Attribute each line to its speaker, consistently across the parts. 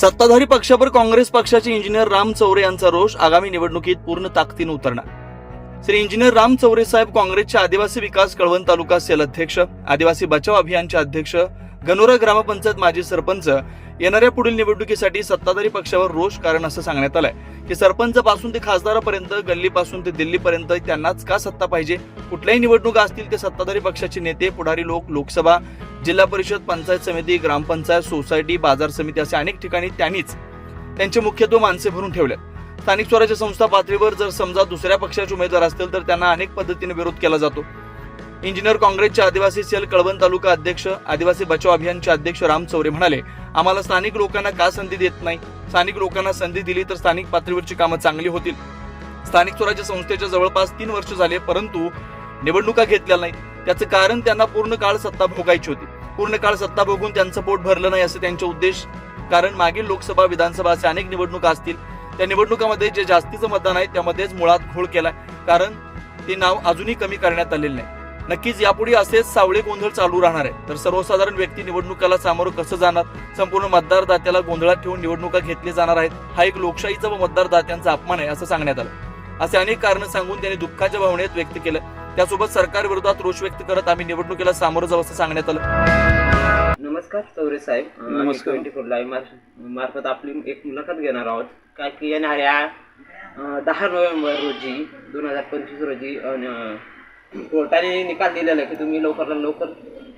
Speaker 1: सत्ताधारी पक्षावर काँग्रेस पक्षाचे इंजिनियर राम चौरे यांचा रोष आगामी निवडणुकीत पूर्ण ताकदीनं उतरणार. श्री इंजिनियर राम चौरे साहेब काँग्रेसचे आदिवासी विकास कळवण तालुका सेल अध्यक्ष आदिवासी बचाव अभियानचे अध्यक्ष गनोरा ग्रामपंचायत माजी सरपंच येणाऱ्या पुढील निवडणुकीसाठी सत्ताधारी पक्षावर रोष कारण असं सांगण्यात आलंय. की सरपंच पासून ते खासदारापर्यंत गल्लीपासून ते दिल्लीपर्यंत त्यांनाच का सत्ता पाहिजे? कुठल्याही निवडणुका असतील ते सत्ताधारी पक्षाचे नेते पुढारी लोक लोकसभा जिल्हा परिषद पंचायत समिती ग्रामपंचायत सोसायटी बाजार समिती असे अनेक ठिकाणी त्यांनीच त्यांचे मुख्यत्व माणसे भरून ठेवले स्थानिक स्वराज्य संस्था पातळीवर जर समजा दुसऱ्या पक्षाचे उमेदवार असतील तर त्यांना अनेक पद्धतीने विरोध केला जातो. इंजिनियर काँग्रेसचे आदिवासी सेल कळवण तालुका अध्यक्ष आदिवासी बचाव अभियानचे अध्यक्ष राम चौरे म्हणाले आम्हाला स्थानिक लोकांना का संधी देत नाही? स्थानिक लोकांना संधी दिली तर स्थानिक पातळीवरची कामं चांगली होतील. स्थानिक स्वराज्य संस्थेच्या जवळपास तीन वर्ष झाले परंतु निवडणुका घेतल्या नाहीत. त्याचं कारण त्यांना पूर्ण काळ सत्ता भोगायची होती. पूर्ण काळ सत्ता भोगून त्यांचं पोट भरलं नाही असं त्यांचे उद्देश. कारण मागील लोकसभा विधानसभा असे अनेक निवडणुका असतील. त्या निवडणुकामध्ये जे जास्तीचं मतदान आहे त्यामध्येच मुळात घोळ केलाय. कारण ते नाव अजूनही कमी करण्यात आलेलं नाही. नक्कीच यापुढे असेच सावळे गोंधळ चालू राहणार आहे. तर सर्वसाधारण व्यक्ती निवडणुकाला सामोरं कसं जाणार? संपूर्ण मतदारदात्याला गोंधळात ठेवून निवडणुका घेतली जाणार आहेत. हा एक लोकशाहीचा व मतदारदात्यांचा अपमान आहे असं सांगण्यात आलं. असे अनेक कारण सांगून त्यांनी दुःखाच्या भावनेत व्यक्त केलं. त्यासोबत सरकार विरोधात रोष व्यक्त करत आम्ही निवडणुकीला सामोरं जाऊ असं सांगण्यात आलं.
Speaker 2: नमस्कार चौरे साहेब.
Speaker 3: नमस्कार.
Speaker 2: ट्वेंटी फोर लाईव्ह मार्फत आपली एक मुलाखत घेणार आहोत. काय की येणाऱ्या दहा नोव्हेंबर रोजी दोन हजार पंचवीस रोजी कोर्टाने निकाल दिलेला आहे की तुम्ही लवकरात लवकर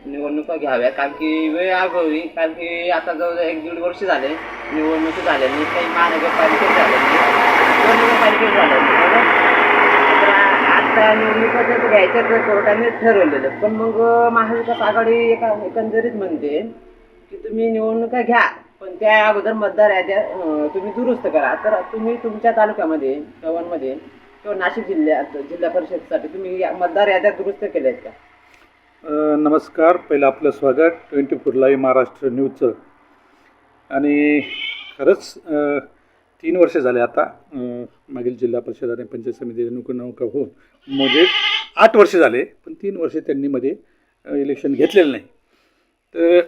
Speaker 2: निवडणुका घ्याव्या. कारण की वेळ आगावी कारण की आता जवळजवळ एक दीड वर्ष झाले निवडणुकी झाल्या नाही काही महानगरपालिकेत झाले नाही दोन तर आता निवडणुका जर घ्यायच्या तर कोर्टाने ठरवलेलं. पण मग महाविकास आघाडी एका एकंदरीत म्हणते की तुम्ही निवडणुका घ्या पण त्या अगोदर मतदार याद्या तुम्ही दुरुस्त करा. तर तुम्ही तुमच्या तालुक्यामध्ये गवनमध्ये किंवा नाशिक जिल्ह्यात जिल्हा परिषदसाठी तुम्ही या मतदार याद्या दुरुस्त केल्या आहेत का
Speaker 3: नमस्कार. पहिलं आपलं स्वागत. ट्वेंटी फोर लाईव्ह महाराष्ट्र न्यूजचं. आणि खरंच अ, तीन वर्ष झाले आता अ, मागील जिल्हा परिषद आणि पंचायत समिती निवडणुका होऊन म्हणजे आठ वर्ष झाले पण तीन वर्ष त्यांनी मध्ये अ, इलेक्शन घेतलेलं नाही. तर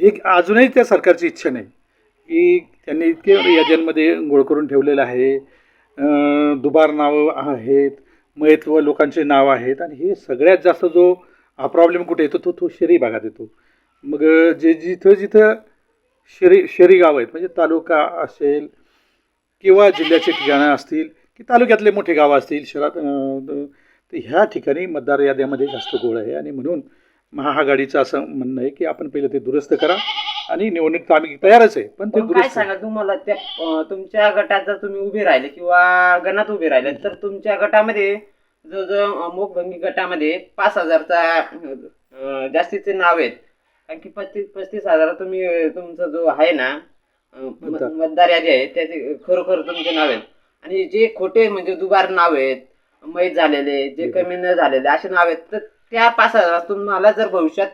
Speaker 3: हे अजूनही त्या सरकारची इच्छा नाही. की त्यांनी इतके याद्यांमध्ये गोळ करून ठेवलेलं आहे. दुबार नावं आहेत मयत्व लोकांचे नावं आहेत आणि हे सगळ्यात जास्त जो हा प्रॉब्लेम कुठे येतो तो तो शहरी भागात येतो. मग जे जिथं जिथं शहरी शहरी गाव आहेत म्हणजे तालुका असेल किंवा जिल्ह्याचे ठिकाणं असतील की तालुक्यातले मोठे गावं असतील शहरात तर ह्या ठिकाणी मतदार याद्यामध्ये जास्त गोळ आहे. आणि म्हणून महाआघाडीचं असं म्हणणं आहे की आपण पहिलं ते दुरुस्त करा. आणि निवडणूक तर आम्ही तयारच आहे. पण ते
Speaker 2: पण काय
Speaker 3: दुरुस्त
Speaker 2: सांगा तुम्हाला त्या अं, तुमच्या गटात जर तुम्ही उभे राहिले किंवा गणात उभे राहिले तर तुमच्या गटामध्ये जो जो मोकभंगी गटामध्ये पाच हजारचा अं, जास्तीचे नाव आहेत. कारण की पस्तीस पस्तीस हजार तुम्ही अं, तुमचा जो आहे ना अं,
Speaker 3: मतदार.
Speaker 2: मतदार यादी आहे त्याचे खरोखर तुमचे नाव आहेत. आणि जे खोटे म्हणजे दुबार नाव आहेत मैत झालेले जे कमी न झालेले असे नाव आहेत तर त्या पाच हजार तुम्हाला जर भविष्यात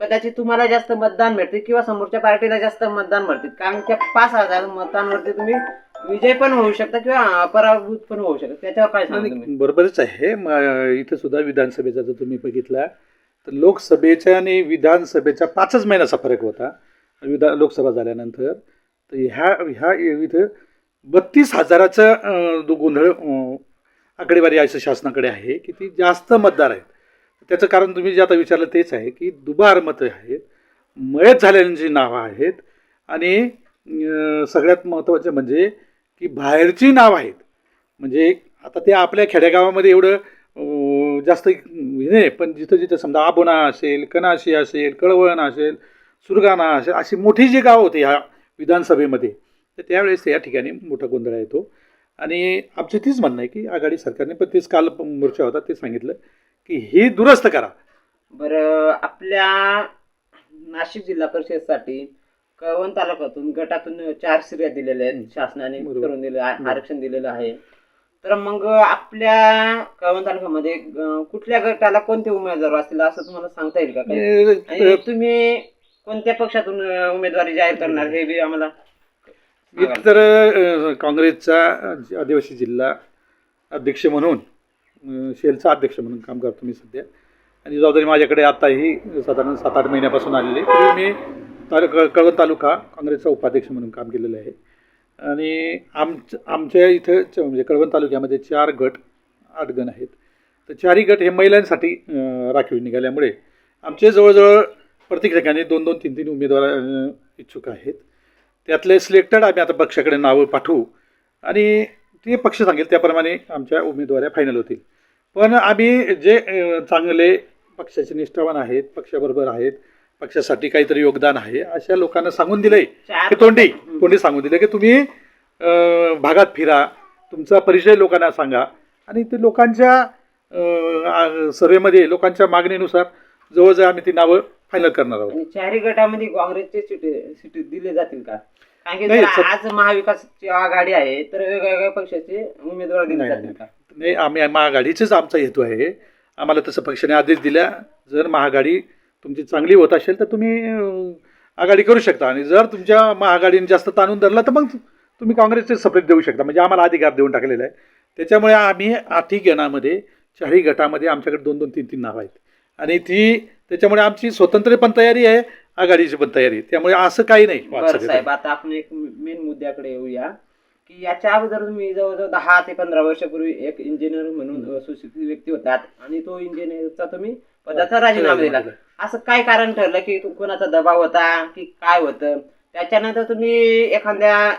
Speaker 2: कदाचित तुम्हाला जास्त मतदान मिळते किंवा समोरच्या पार्टीला जास्त मतदान मिळते कारण त्या पाच हजार मतांवरती तुम्ही विजय पण होऊ शकता किंवा पराभूत पण होऊ शकता. त्याच्यावर काय
Speaker 3: बरोबरच आहे. म- इथं सुद्धा विधानसभेचा जर तुम्ही बघितला तर लोकसभेच्या आणि विधानसभेच्या पाचच महिन्याचा फरक होता. विधा लोकसभा झाल्यानंतर. तर ह्या ह्या इथं बत्तीस हजाराचं गोंधळ आकडेवारी असं शासनाकडे आहे की ती जास्त मतदार आहेत. त्याचं कारण तुम्ही जे आता विचारलं तेच आहे की दुबार मतं आहेत मयत झालेल्यांची नावं आहेत आणि सगळ्यात महत्त्वाचं म्हणजे की बाहेरची नावं आहेत. म्हणजे आता ते आपल्या खेडेगावामध्ये एवढं जास्त हे नाही पण जिथं जिथं समजा आबोना असेल कनाशी असेल कळवण असेल सुरगाणा असेल अशी मोठी जी गावं होती ह्या विधानसभेमध्ये तर त्यावेळेस या ठिकाणी मोठा गोंधळ येतो. आणि आमचं तीच म्हणणं आहे की आघाडी सरकारने पण तेच काल मोर्चा होता ते सांगितलं. की ही दुरुस्त करा.
Speaker 2: बरं आपल्या नाशिक जिल्हा परिषदसाठी कळवण तालुक्यातून गटातून चार स्त्रिया दिलेल्या आहेत. शासनाने
Speaker 3: बरोबर.
Speaker 2: करून दिले आ- आरक्षण दिलेलं आहे. तर मग आपल्या कळवण तालुक्यामध्ये अं, कुठल्या गटाला कोणते उमेदवार असतील असं तुम्हाला सांगता येईल का काही? आणि तुम्ही कोणत्या पक्षातून अं, उमेदवारी जाहीर करणार हे बी आम्हाला
Speaker 3: मी तर अ, काँग्रेसचा आदिवासी जिल्हा अध्यक्ष म्हणून शेलचा अध्यक्ष म्हणून काम करतो मी सध्या. आणि जबाबदारी माझ्याकडे आताही साधारण सात आठ महिन्यापासून आलेली तरी मी तालुका कळवण तालुका काँग्रेसचा उपाध्यक्ष म्हणून काम केलेलं आहे. आणि आमच आमच्या इथं च- म्हणजे कळवण तालुक्यामध्ये चार गट आठ गण आहेत. तर चारही गट हे महिलांसाठी राखीव निघाल्यामुळे आमचे जवळजवळ प्रत्येक ठिकाणी दोन दोन तीन तीन उमेदवार इच्छुक आहेत. त्यातले सिलेक्टेड आम्ही आता पक्षाकडे नावं पाठवू. आणि ते पक्ष सांगेल त्याप्रमाणे आमच्या उमेदवाऱ्या फायनल होतील. पण आम्ही जे चांगले पक्षाचे निष्ठावान आहेत पक्षाबरोबर आहेत पक्षासाठी काहीतरी योगदान आहे अशा लोकांना सांगून दिलंय. की तोंडी तोंडी सांगून दिलं की तुम्ही भागात फिरा तुमचा परिचय लोकांना सांगा. आणि ते लोकांच्या सर्वेमध्ये लोकांच्या मागणीनुसार जवळजवळ आम्ही ती नावं फायनल करणार आहोत.
Speaker 2: चारही गटामध्ये काँग्रेसचे सीट सीट दिले जातील का? कारण की
Speaker 3: नाही,
Speaker 2: जर
Speaker 3: सर-
Speaker 2: आज महाविकासची आघाडी आहे तर वेगवेगळ्या पक्षाचे उमेदवार दिले
Speaker 3: नाही,
Speaker 2: जातील
Speaker 3: नाही.
Speaker 2: का
Speaker 3: नाही आम्ही महाआघाडीचेच आमचा हेतू आहे. आम्हाला तसं पक्षाने आदेश दिला. जर महाआघाडी तुमची चांगली होत असेल तर तुम्ही अं, आघाडी करू शकता. आणि जर तुमच्या महाआघाडीने जास्त ताणून धरला तर मग तुम्ही काँग्रेसचे सपरेट देऊ शकता. म्हणजे आम्हाला अधिकार देऊन टाकलेला आहे. त्याच्यामुळे आम्ही आठी गणामध्ये चारही गटामध्ये आमच्याकडे दोन दोन तीन तीन नावं आहेत. आणि ती त्याच्यामुळे आमची स्वतंत्र पण तयारी आहे. आघाडीची पण तयारी त्यामुळे असं काही नाही
Speaker 2: बरं साहेब आता आपण एक मेन मुद्द्याकडे येऊया. की याच्या अगोदर तुम्ही जवळजवळ दहा ते पंधरा वर्षापूर्वी एक इंजिनियर म्हणून सुशिक्षित व्यक्ती होतात आणि तो इंजिनियरचा तुम्ही पदाचा राजीनामा दिला. असं काय कारण ठरलं की कोणाचा दबाव होता की काय होतं? त्याच्यानंतर तुम्ही एखाद्या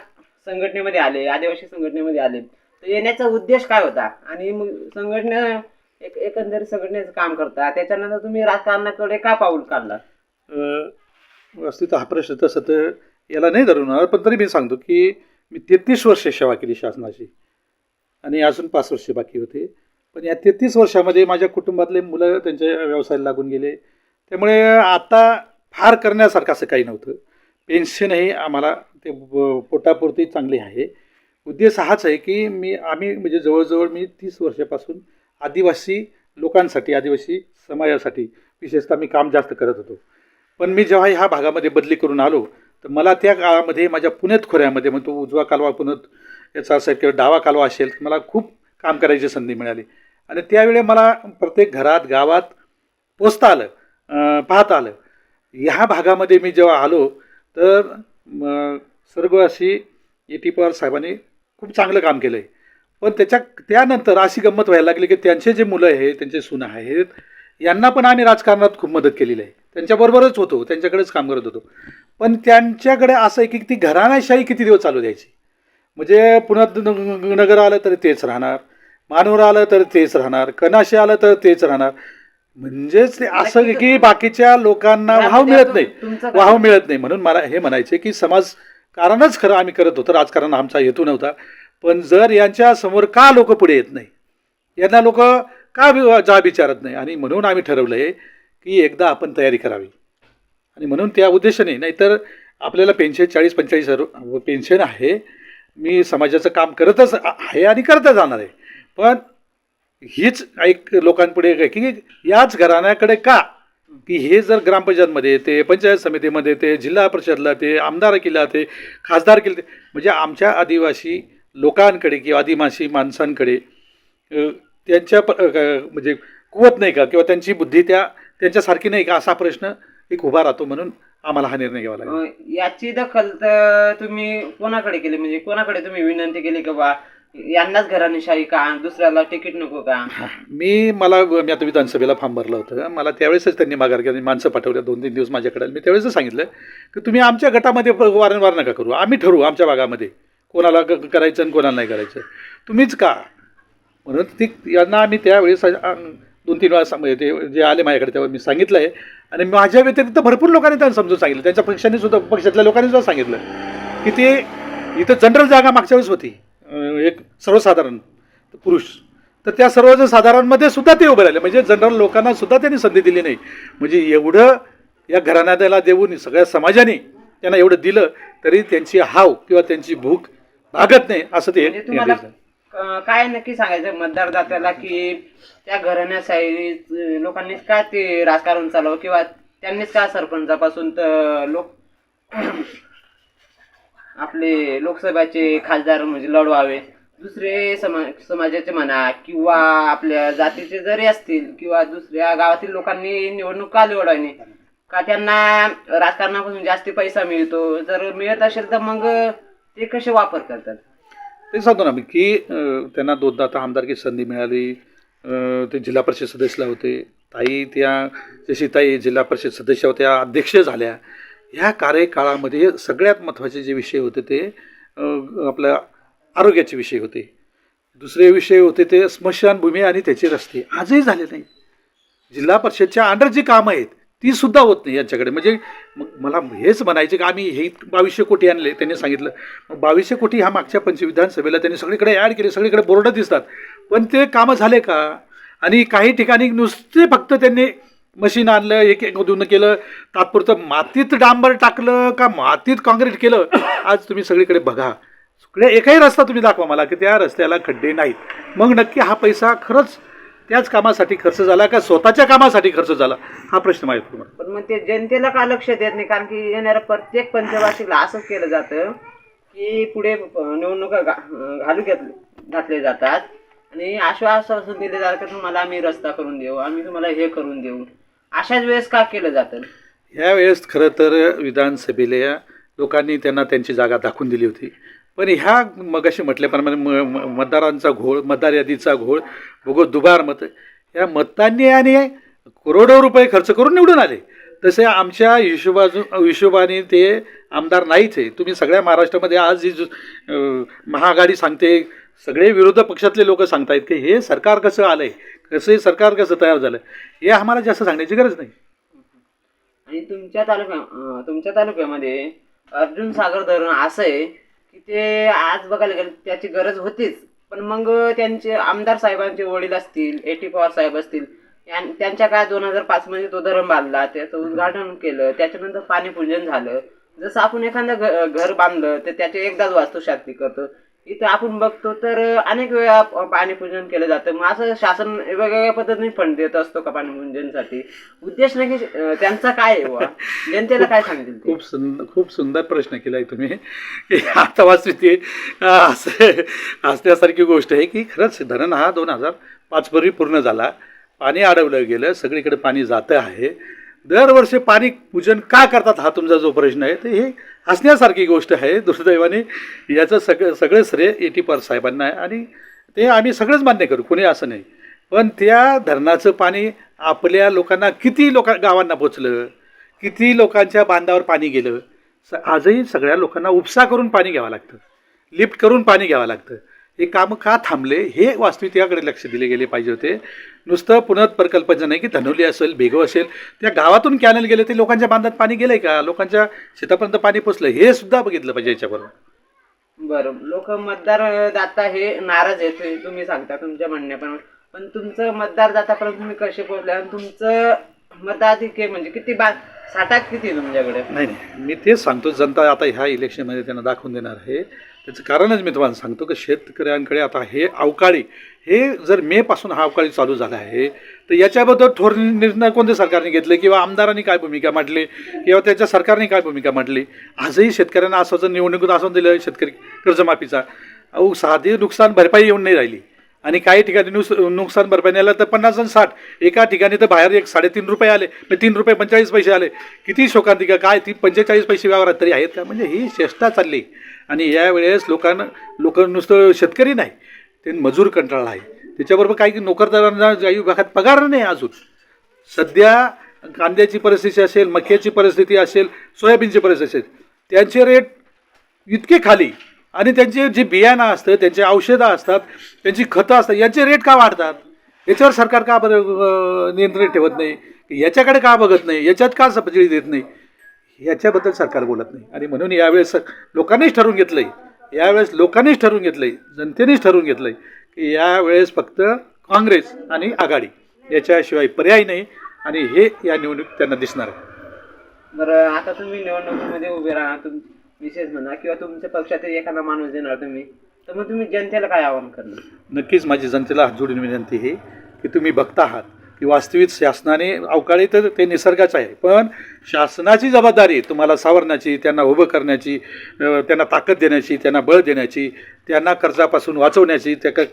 Speaker 2: संघटनेमध्ये आले आदिवासी संघटनेमध्ये आले. तर येण्याचा उद्देश काय होता? आणि मग संघटना एक एकंदरीत संघटनेचं काम करता त्याच्यानंतर तुम्ही राजकारणाकडे का पाऊल काढला?
Speaker 3: वस्तुत हा प्रश्न तसं तर याला नाही धरून होणार पण तरी मी सांगतो की मी तेहतीस वर्ष सेवा केली शासनाची. आणि अजून पाच वर्षे बाकी होते. पण या तेहतीस वर्षामध्ये माझ्या कुटुंबातले मुलं त्यांच्या व्यवसायाला लागून गेले. त्यामुळे आता फार करण्यासारखं असं काही नव्हतं. पेन्शनही आम्हाला ते पोटापुरती चांगली आहे. उद्देश हाच आहे की मी आम्ही म्हणजे जवळजवळ मी तीस वर्षापासून आदिवासी लोकांसाठी आदिवासी समाजासाठी विशेषतः मी काम जास्त करत होतो. पण मी जेव्हा ह्या भागामध्ये बदली करून आलो तर मला त्या काळामध्ये माझ्या पुण्यात खोऱ्यामध्ये मग तो उजवा कालवा पुण्यात याचा असेल किंवा डावा कालवा असेल मला खूप काम करायची संधी मिळाली. आणि त्यावेळी मला प्रत्येक घरात गावात पोचता आलं पाहता आलं. ह्या भागामध्ये मी जेव्हा आलो तर सर्व अशी ए टी पवार साहेबांनी खूप चांगलं काम केलं आहे पण त्याच्या त्यानंतर अशी गंमत व्हायला लागली की त्यांचे जे मुलं आहेत त्यांचे सुना आहेत यांना पण आम्ही राजकारणात खूप मदत केलेली आहे. त्यांच्याबरोबरच होतो त्यांच्याकडेच काम करत होतो. पण त्यांच्याकडे असं आहे की ती घराण्याशाही किती दिवस चालू द्यायची? म्हणजे पुण्यात नगर आलं तर तेच राहणार मानवर आलं तर तेच राहणार कनाशी आलं तर तेच राहणार. म्हणजेच असं की बाकीच्या लोकांना वाव मिळत नाही. वाव मिळत नाही. म्हणून मला हे म्हणायचे की समाज कारणच खरं आम्ही करत होतो. राजकारण आमचा हेतू नव्हता. पण जर यांच्या समोर का लोक पुढे येत नाही? यांना लोक का वि- जा विचारत नाही? आणि म्हणून आम्ही ठरवलं आहे की एकदा आपण तयारी करावी. आणि म्हणून त्या उद्देशाने नाहीतर आपल्याला पेन्शन चाळीस पंचेचाळीस हजार पेन्शन आहे. मी समाजाचं काम करतच आहे आणि करतच जाणार आहे. पण हीच एक लोकांपुढे की याच घराण्याकडे का? की हे जर ग्रामपंचायतमध्ये येते पंचायत समितीमध्ये येते जिल्हा परिषदला ते आमदार केला ते खासदार केले म्हणजे आमच्या आदिवासी लोकांकडे किंवा आदिवासी माणसांकडे त्यांच्या प- म्हणजे कुवत नाही का? किंवा त्यांची बुद्धी त्या त्यांच्यासारखी नाही का? असा प्रश्न एक उभा राहतो म्हणून आम्हाला हा निर्णय घ्यावा लागला.
Speaker 2: अं, याची दखल तर तुम्ही कोणाकडे केली? म्हणजे कोणाकडे तुम्ही विनंती केली की बा यांनाच घराणेशाही का? दुसऱ्याला तिकीट नको का?
Speaker 3: मी मला मी आता विधानसभेला फॉर्म भरलं होतं. मला त्यावेळेसच त्यांनी माघार केली माणसं पाठवल्या. दोन तीन दिवस माझ्याकडे मी त्यावेळेसच सांगितलं की तुम्ही आमच्या गटामध्ये प- वारंवार नका करू. आम्ही ठरवू आमच्या भागामध्ये. कोणाला क- करायचं आणि कोणाला नाही करायचं. तुम्हीच का? म्हणून ती यांना आम्ही त्यावेळेस दोन तीन वेळा सांग- ते जे आले माझ्याकडे तेव्हा मी सांगितलं आहे आणि माझ्या व्यतिरिक्त भरपूर लोकांनी त्यांना समजून सांगितलं. त्यांच्या पक्षाने सुद्धा पक्षातल्या लोकांनी सुद्धा सांगितलं की ते इथं जनरल जागा मागच्या वेळेस होती. एक सर्वसाधारण पुरुष. तर त्या सर्व साधारणमध्ये सुद्धा ते उभे राहिले. म्हणजे जनरल लोकांना सुद्धा त्यांनी संधी दिली नाही. म्हणजे एवढं या घराण्याला देऊन सगळ्या समाजाने त्यांना एवढं दिलं तरी त्यांची हाव किंवा त्यांची भूक भागत नाही असं ते
Speaker 2: काय नक्की सांगायचं मतदारदात्याला की त्या घराण्या अं, लोकांनीच का ते राजकारण चालवं किंवा त्यांनीच का सरपंचापासून तर लोक आपले लोकसभेचे खासदार म्हणजे लढवावे. दुसरे समा समाजाचे म्हणा किंवा आपल्या जातीचे जरी असतील किंवा दुसऱ्या गावातील लोकांनी निवडणूक का निवडावी? का त्यांना राजकारणापासून जास्ती पैसा मिळतो? जर मिळत असेल तर मग ते कसे वापर करतात?
Speaker 3: ते सांगतो ना मी की त्यांना दोनदा आता आमदारकी संधी मिळाली. ते जिल्हा परिषद सदस्यला होते. ताई त्या जशी ताई जिल्हा परिषद सदस्य होत्या अध्यक्ष झाल्या. ह्या कार्यकाळामध्ये सगळ्यात महत्त्वाचे जे विषय होते ते आपल्या आरोग्याचे विषय होते. दुसरे विषय होते ते स्मशानभूमी आणि त्याचे रस्ते. आजही झाले नाही. जिल्हा परिषदच्या अंडर जी कामं आहेत ती सुद्धा होत नाही यांच्याकडे. म्हणजे मग मला हेच म्हणायचे की आम्ही हे बावीसशे कोटी आणले त्यांनी सांगितलं. मग बावीसशे कोटी ह्या मागच्या पंच विधानसभेला त्यांनी सगळीकडे ॲड केले सगळीकडे बोर्ड दिसतात. पण ते कामं झाले का? आणि काही ठिकाणी नुसते फक्त त्यांनी मशीन आणलं एक एक दोन केलं तात्पुरतं मातीत डांबर टाकलं का मातीत काँक्रीट केलं आज तुम्ही सगळीकडे बघा. सगळ्या एकही रस्ता तुम्ही दाखवा मला की त्या रस्त्याला खड्डे नाहीत. मग नक्की हा पैसा खरंच त्याच कामासाठी खर्च झाला का स्वतःच्या कामासाठी खर्च झाला? हा प्रश्न माझ्या तुम्हाला
Speaker 2: पण मग ते जनतेला का लक्ष देत नाही? कारण की येणाऱ्या प्रत्येक पंचवार्षिकला असंच केलं जातं की पुढे निवडणुका घा- घालू घेत घातले जातात. आणि आश्वासन दिले जातात की तुम्हाला आम्ही रस्ता करून देऊ आम्ही तुम्हाला हे करून देऊ. अशाच वेळेस का केलं जातं?
Speaker 3: यावेळेस खरं तर विधानसभेला लोकांनी त्यांना त्यांची जागा दाखवून दिली होती. पण ह्या मगाशी म्हटल्याप्रमाणे म मतदारांचा घोळ मतदार यादीचा घोळ बघू दुबार मत या मतांनी आणि करोडो रुपये खर्च करून निवडून आले. तसे आमच्या हिशोबाजू हिशोबाने ते आमदार नाहीच आहे तुम्ही सगळ्या महाराष्ट्रामध्ये आज जी महाआघाडी सांगते सगळे विरोधी पक्षातले लोक सांगतायत की हे सरकार कसं आलं आहे कसं हे सरकार कसं तयार झालं हे आम्हाला जास्त सांगण्याची गरज नाही.
Speaker 2: आणि तुमच्या तालुक्या तुमच्या तालुक्यामध्ये अर्जुन सागर धरण असं आहे की ते आज बघायला गेलं त्याची गरज होतीच. पण मग त्यांचे आमदार साहेबांचे वडील असतील एटी पवार साहेब असतील त्यांच्या काळात दोन हजार पाच मध्ये तो धरण बांधला त्याचं उद्घाटन केलं त्याच्यानंतर पाणीपूजन झालं. जसं आपण एखादं घ- घर बांधलं तर त्याचे एकदाच वास्तुशास्त्री करतो. इथं आपण बघतो तर अनेक वेळा पाणीपूजन केलं जातं. मग असं शासन वेगवेगळ्या पद्धतीने फंड देत असतो का पाणीपूजनसाठी उद्देश नक्की त्यांचा काय आहे जनतेला काय सांगतील
Speaker 3: खूप सुंदर खूप सुंदर प्रश्न केलाय तुम्ही. की आता वाचते असं असण्यासारखी गोष्ट आहे की खरंच धरण हा दोन हजार पाचपूर्वी पूर्ण झाला. पाणी अडवलं गेलं सगळीकडे पाणी जातं आहे. दरवर्षी पाणी पूजन का करतात हा तुमचा जो प्रश्न आहे तर हे हसण्यासारखी गोष्ट आहे दुर्दैवाने. याचं सगळं सगळं श्रेय ए टी साहेबांना आहे आणि ते आम्ही सगळंच मान्य करू कोणी असं नाही. पण त्या धरणाचं पाणी आपल्या लोकांना किती लोका गावांना पोचलं किती लोकांच्या बांधावर पाणी गेलं स आजही सगळ्या लोकांना उपसा करून पाणी घ्यावं लागतं लिफ्ट करून पाणी घ्यावं लागतं. हे कामं का थांबले हे वास्तविक याकडे लक्ष दिले गेले पाहिजे होते. नुसतं पुनत प्रकल्पाचं नाही की धनोली असेल बेगव असेल त्या गावातून कॅनल गेले ते लोकांच्या बांधात पाणी गेलंय का? लोकांच्या शेतापर्यंत पाणी पोचलं हे सुद्धा बघितलं पाहिजे याच्याबरोबर
Speaker 2: बरं लोक मतदार दाता हे नाराज आहेत तुम्ही सांगता तुमच्या म्हणण्याप्रमाणे. पण तुमचं मतदार दातापर्यंत तुम्ही कसे पोहोचले? आणि तुमचं मताधिक म्हणजे किती बा साठा किती आहे तुमच्याकडे?
Speaker 3: नाही नाही मी तेच सांगतो जनता आता ह्या इलेक्शनमध्ये त्यांना दाखवून देणार आहे. त्याचं कारणच मी तुम्हाला सांगतो की शेतकऱ्यांकडे आता हे अवकाळी हे जर मेपासून हा अवकाळी चालू झाला आहे तर याच्याबद्दल थोर निर्णय कोणत्या सरकारने घेतले किंवा आमदारांनी काय भूमिका मांडली किंवा त्याच्या सरकारने काय भूमिका मांडली? आजही शेतकऱ्यांना असं जर निवडणुकीत असं दिलं शेतकरी कर्जमाफीचा अहो साधी नुकसान भरपाई येऊन नाही राहिली. आणि काही ठिकाणी नुस नुकसान भरपाई आलं तर पन्नास आणि साठ. एका ठिकाणी तर बाहेर एक साडेतीन रुपये आले म्हणजे तीन रुपये पंचेचाळीस पैसे आले. किती शोकांतिका काय ती पंचेचाळीस पैसे व्यवहारात तरी आहेत का? म्हणजे ही चेष्टा चालली. आणि यावेळेस लोकांना लोक नुसतं शेतकरी नाही ते मजूर कंटाळला आहे. त्याच्याबरोबर काही की नोकरदारांना ज्या विभागात पगार नाही अजून. सध्या कांद्याची परिस्थिती असेल मक्याची परिस्थिती असेल सोयाबीनची परिस्थिती असेल त्यांचे रेट इतके खाली. आणि त्यांचे जे बियाणं असतं त्यांचे औषधं असतात त्यांची खतं असतात यांचे रेट का वाढतात? याच्यावर सरकार का बरं नियंत्रण ठेवत नाही? याच्याकडे का बघत नाही? याच्यात का सबसिडी देत नाही? याच्याबद्दल सरकार बोलत नाही. आणि म्हणून यावेळेस लोकांनीच ठरवून घेतलं आहे यावेळेस लोकांनीच ठरवून घेतलं आहे जनतेनेच ठरवून घेतलं आहे की यावेळेस फक्त काँग्रेस आणि आघाडी याच्याशिवाय पर्याय नाही आणि हे या निवडणूक त्यांना दिसणार आहे.
Speaker 2: बरं आता तुम्ही निवडणुकीमध्ये उभे राहा तुम विशेष म्हणा किंवा तुमच्या पक्षातील एखादा माणूस देणार तुम्ही तर मग तुम्ही जनतेला काय आवाहन करणार?
Speaker 3: नक्कीच माझी जनतेला हात जोडून विनंती आहे की तुम्ही बघता आहात. की वास्तविक शासनाने अवकाळी तर ते निसर्गाचं आहे. पण शासनाची जबाबदारी तुम्हाला सावरण्याची त्यांना उभं करण्याची त्यांना ताकद देण्याची त्यांना बळ देण्याची त्यांना कर्जापासून वाचवण्याची त्या क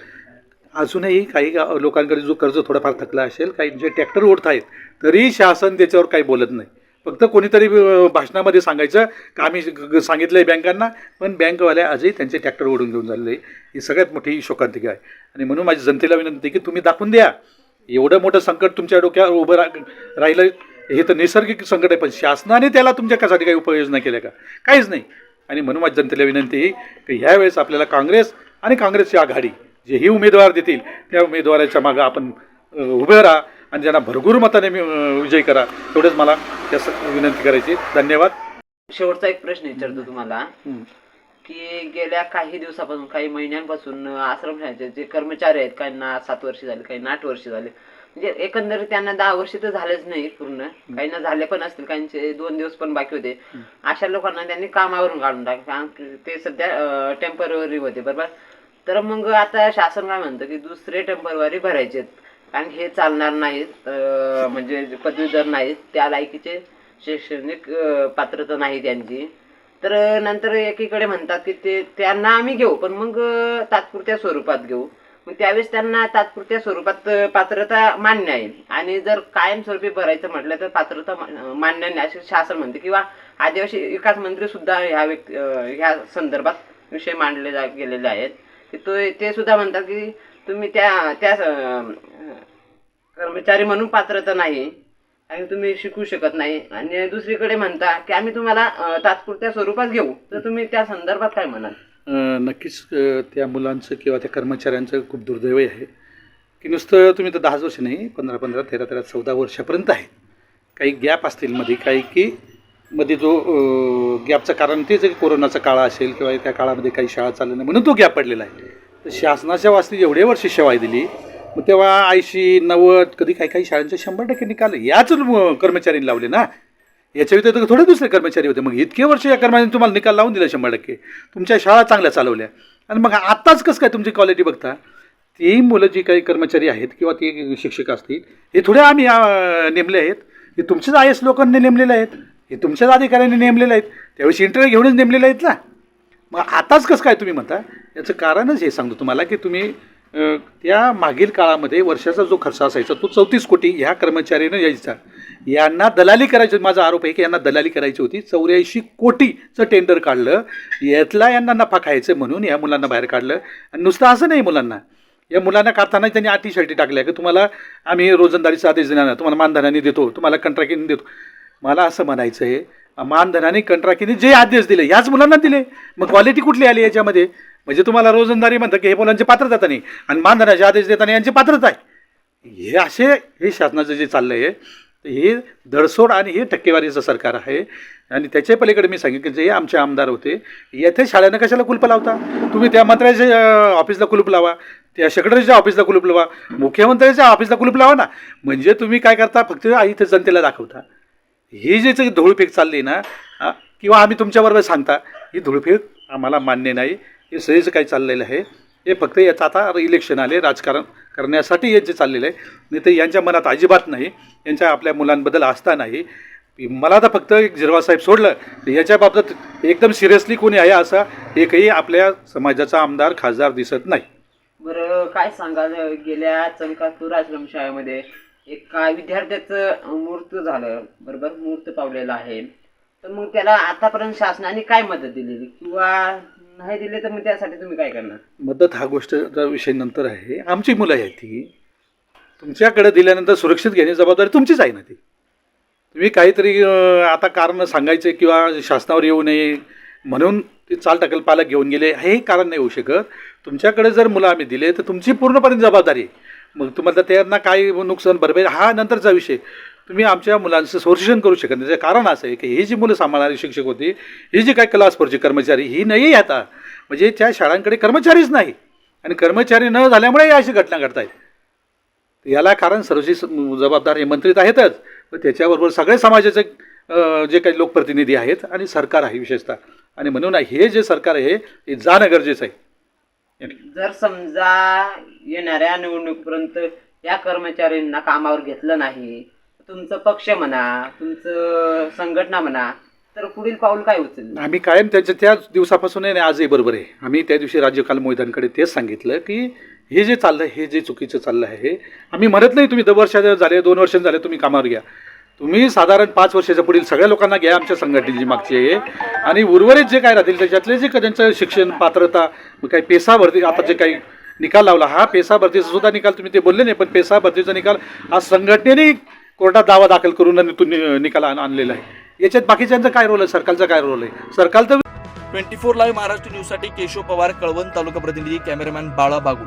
Speaker 3: अजूनही काही लोकांकडे जो कर्ज थोडाफार थकला असेल काही जे ट्रॅक्टर ओढत आहेत तरी शासन त्याच्यावर काही बोलत नाही. फक्त कोणीतरी भाषणामध्ये सांगायचं का आम्ही सांगितलं आहे बँकांना पण बँकवाल्या आजही त्यांचे ट्रॅक्टर ओढून घेऊन झालेले आहे ही सगळ्यात मोठी शोकांतिका आहे. आणि म्हणून माझी जनतेला विनंती की तुम्ही दाखवून द्या. एवढं मोठं संकट तुमच्या डोक्यावर उभं रा राहिलं हे तर नैसर्गिक संकट आहे पण शासनाने त्याला तुमच्यासाठी काही उपाययोजना केल्या का? काहीच नाही. आणि म्हणून माझी जनतेला विनंती आहे की ह्यावेळेस आपल्याला काँग्रेस आणि काँग्रेसची आघाडी जेही उमेदवार देतील त्या उमेदवाराच्या मागं आपण उभे राहा आणि त्यांना भरपूर मताने विजय करा एवढंच मला त्यास विनंती करायची धन्यवाद.
Speaker 2: शेवटचा एक प्रश्न विचारतो तुम्हाला.
Speaker 3: हं.
Speaker 2: की गेल्या काही दिवसापासून काही महिन्यांपासून आश्रमशाळेचे जे कर्मचारी आहेत काहींना सात वर्ष झाले काहींना आठ वर्ष झाले. म्हणजे एकंदरीत त्यांना दहा वर्ष तर झालेच नाही पूर्ण. काहींना झाले पण असतील काहींचे दोन दिवस पण बाकी होते. अशा लोकांना त्यांनी कामावरून काढून टाकले. कारण ते सध्या टेंपररी होते बरोबर? तर मग आता शासन काय म्हणतं की दुसरे टेंपररी भरायचे कारण हे चालणार नाहीत म्हणजे पदवीधर नाहीत. त्या लायकीचे शैक्षणिक पात्रता नाही त्यांची. तर नंतर एकीकडे म्हणतात की ते त्यांना आम्ही घेऊ पण मग तात्पुरत्या स्वरूपात घेऊ. मग त्यावेळेस त्यांना तात्पुरत्या स्वरूपात पात्रता मान्य आहे. आणि जर कायमस्वरूपी भरायचं म्हटलं तर पात्रता मान्य नाही. असे शासन म्हणते. किंवा आदिवासी विकास मंत्री सुद्धा ह्या व्यक्ती ह्या संदर्भात विषय मांडले जा गेलेले आहेत. की तो ते सुद्धा म्हणतात की तुम्ही त्या त्या कर्मचारी म्हणून पात्रता नाही. आणि तुम्ही शिकू शकत नाही. आणि दुसरीकडे म्हणता की आम्ही तुम्हाला तात्पुरत्या स्वरूपात घेऊ. तर तुम्ही त्या संदर्भात काय म्हणाल?
Speaker 3: नक्कीच त्या मुलांचं किंवा त्या कर्मचाऱ्यांचं खूप दुर्दैव आहे. की नुसतं तुम्ही तर दहाच वर्ष नाही पंधरा पंधरा तेरा तेरा चौदा वर्षापर्यंत आहे. काही गॅप असतील मध्ये काही की मध्ये जो गॅपचं कारण तेच आहे की कोरोनाचा काळ असेल किंवा त्या काळामध्ये काही शाळा चालली नाही म्हणून तो गॅप पडलेला आहे. तर शासनाच्या वास्ते एवढे वर्ष सेवा दिली मग तेव्हा ऐंशी नव्वद कधी काही काही शाळांचे शंभर टक्के निकाल याच कर्मचाऱ्यांनी लावले ना. याच्या व्यतिरिक्त थोडे दुसरे कर्मचारी होते. मग इतके वर्ष या कर्मचाऱ्यांनी तुम्हाला निकाल लावून दिला शंभर टक्के. तुमच्या शाळा चांगल्या चालवल्या. आणि मग आत्ताच कसं काय तुमची क्वालिटी बघता? ती मुलं जी काही कर्मचारी आहेत किंवा ती शिक्षक असतील हे थोडे आम्ही नेमले आहेत. हे तुमच्याच आय एस लोकांनी नेमलेले आहेत. हे तुमच्याच अधिकाऱ्यांनी नेमलेले आहेत. त्यावेळेस इंटरव्ह्यू घेऊनच नेमलेले आहेत ना. मग आताच कसं काय तुम्ही म्हणता? याचं कारणच हे सांगतो तुम्हाला की तुम्ही त्या मागील काळामध्ये वर्षाचा जो खर्च असायचा तो चौतीस कोटी ह्या कर्मचाऱ्यानं यायचा. यांना दलाली करायची माझा आरोप आहे की यांना दलाली करायची होती. चौऱ्याऐंशी कोटीचं टेंडर काढलं. यातला यांना नफा खायचं म्हणून या मुलांना बाहेर काढलं. आणि नुसतं असं नाही मुलांना. या मुलांना काढताना त्यांनी आठी शर्टी टाकल्या की तुम्हाला आम्ही रोजंदारीचा आदेश देणार तुम्हाला मानधनाने देतो तुम्हाला कंत्राटीने देतो. मला असं म्हणायचं आहे मानधनाने कंत्राकीने जे आदेश दिले ह्याच मुलांना दिले. मग क्वालिटी कुठली आली याच्यामध्ये? म्हणजे तुम्हाला रोजंदारी म्हणतं की हे मुलांची पात्रता नाही आणि मानधनाचे आदेश देताना यांची पात्रता आहे. हे असे हे शासनाचं जे चाललं आहे हे धडसोड आणि हे टक्केवारीचं सरकार आहे. आणि त्याच्या पलीकडे मी सांगितलं की जे आमचे आमदार होते येथे शाळेनं कशाला कुलप लावता? तुम्ही त्या मंत्र्याच्या ऑफिसला कुलूप लावा त्या सेक्रेटरीच्या ऑफिसला कुलूप लावा मुख्यमंत्र्याच्या ऑफिसला कुलूप लावा ना. म्हणजे तुम्ही काय करता? फक्त इथे जनतेला दाखवता. ही जे जे धुळफेक चालली ना किंवा आम्ही तुमच्याबरोबर सांगता ही धुळफेक आम्हाला मान्य नाही. हे सहज काही चाललेलं आहे. हे फक्त याचं आता इलेक्शन आले राजकारण करण्यासाठी यांचे चाललेलं आहे. नाही तर यांच्या मनात अजिबात नाही. यांच्या आपल्या मुलांबद्दल आस्था नाही. मला तर फक्त एक जिरवासाहेब सोडलं. तर याच्या बाबतीत एकदम सिरियसली कोणी आहे असा एकही आपल्या समाजाचा आमदार खासदार दिसत नाही.
Speaker 2: बरं काय सांगा गेल्या चंकातूर आश्रमशाळेमध्ये? एका विद्यार्थ्याचं मृत्यू झालं बरोबर मृत्यू पावलेला आहे. तर मग त्याला आतापर्यंत शासनाने काय मदत दिलेली? किंवा नाही दिले तर मग त्यासाठी तुम्ही काय करणार?
Speaker 3: मदत हा गोष्टचा विषय नंतर आहे. आमची मुलं आहेत ती. तुमच्याकडे दिल्यानंतर सुरक्षित घेण्याची जबाबदारी तुमचीच आहे ना ती. तुम्ही काहीतरी आता कारण सांगायचं किंवा शासनावर येऊ नये म्हणून ते चाल टाकल पालक घेऊन गेले हे कारण नाही होऊ शकत. तुमच्याकडे जर मुलं आम्ही दिले तर तुमची पूर्णपणे जबाबदारी आहे. मग तुम्हाला त्यांना काय नुकसान भरपाई हा नंतरचा विषय. तुम्ही आमच्या मुलांचं संरक्षण करू शकत नाही. त्याचं कारण असं आहे की ही जी मुलं सांभाळणारी शिक्षक होती ही जी काय क्लासवरची कर्मचारी ही नाही आता. म्हणजे त्या शाळांकडे कर्मचारीच नाही. आणि कर्मचारी न झाल्यामुळे या अशी घटना घडत आहेत याला कारण सर्वशी जबाबदार हे मंत्री तर आहेतच. पण त्याच्याबरोबर सगळे समाजाचे जे काही लोकप्रतिनिधी आहेत आणि सरकार आहे विशेषतः. आणि म्हणून हे जे सरकार आहे हे जाणं गरजेचं आहे.
Speaker 2: जर समजा येणाऱ्या निवडणुकीपर्यंत या कर्मचाऱ्यांना कामावर घेतलं नाही तुमचं पक्ष म्हणा तुमचं संघटना म्हणा तर पुढील पाऊल काय उचल
Speaker 3: आम्ही कायम त्याच्या त्याच दिवसापासून आहे आणि आजही बरोबर आहे. आम्ही त्या दिवशी राज्यकाल मैदानकडे तेच सांगितलं की हे जे चाललं हे जे चुकीचं चाललं आहे आम्ही म्हणत नाही तुम्ही दर वर्ष झाले दोन वर्ष झाले तुम्ही कामावर घ्या. तुम्ही साधारण पाच वर्षाच्या पुढील सगळ्या लोकांना घ्या आमच्या संघटनेची मागची आहे. आणि उर्वरित जे काय राहतील त्याच्यातले जे त्यांचं शिक्षण पात्रता काही पेसा भरती आता जे काही निकाल लावला हा पेसा भरतीचा सुद्धा निकाल तुम्ही ते बोलले नाही पण पेसा भरतीचा निकाल आज संघटनेने कोर्टात दावा दाखल करून निकाल आणलेला आहे. याच्यात बाकीच्यांचा काय रोल आहे? सरकारचा काय रोल आहे? सरकार तर
Speaker 1: ट्वेंटी फोर लाईव्ह महाराष्ट्र न्यूजसाठी केशव पवार कळवण तालुका प्रतिनिधी कॅमेरामॅन बाळा बागुल.